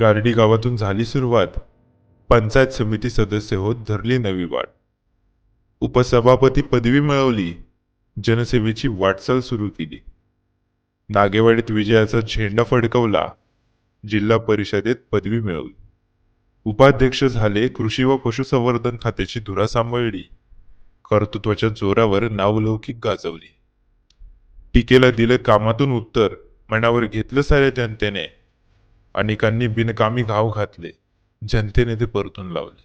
गारडी गावातून झाली सुरुवात. पंचायत समिती सदस्य होत धरली नवी वाट. उपसभापती पदवी मिळवली. जनसेवेची वाटचाल सुरू केली. नागेवाडीत विजयाचा झेंडा फडकवला. जिल्हा परिषदेत पदवी मिळवली. उपाध्यक्ष झाले कृषी व पशुसंवर्धन खात्याची धुरा सांभाळली. कर्तृत्वाच्या जोरावर नावलौकिक गाजवली. टीकेला दिलं कामातून उत्तर मनावर घेतलं साऱ्या जनतेने. अनेकांनी बिनकामी घाव घातले. जनतेने ते परतून लावले.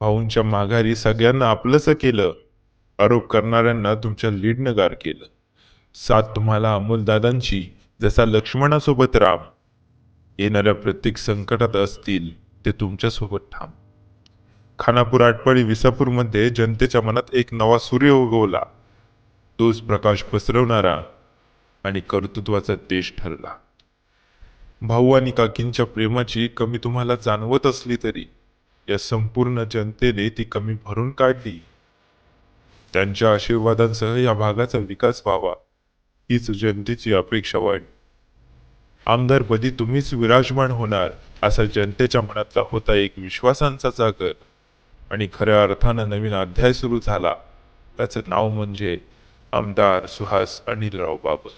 भाऊंच्या माघारी सगळ्यांना आपलंसं केलं. आरोप करणाऱ्यांना तुमच्या लीडनं गार केलं. साथ तुम्हाला अमोलदादांची जसा लक्ष्मणासोबत राम. येणाऱ्या प्रत्येक संकटात असतील ते तुमच्यासोबत ठाम. खानापूर आटपाडी विसापूरमध्ये जनतेच्या मनात एक नवा सूर्य उगवला. तोच प्रकाश पसरवणारा आणि कर्तृत्वाचा देश ठरला. भाऊ आणि काकींच्या प्रेमाची कमी तुम्हाला जाणवत असली तरी या संपूर्ण जनतेने ती कमी भरून काढली. त्यांच्या आशीर्वादांसह या भागाचा विकास व्हावा हीच जनतेची अपेक्षा वाढ आमदारपदी तुम्हीच विराजमान होणार असा जनतेच्या मनातला होता एक विश्वासांचा जागर. आणि खऱ्या अर्थानं नवीन अध्याय सुरू झाला त्याचं नाव म्हणजे आमदार सुहास अनिलराव बाबर.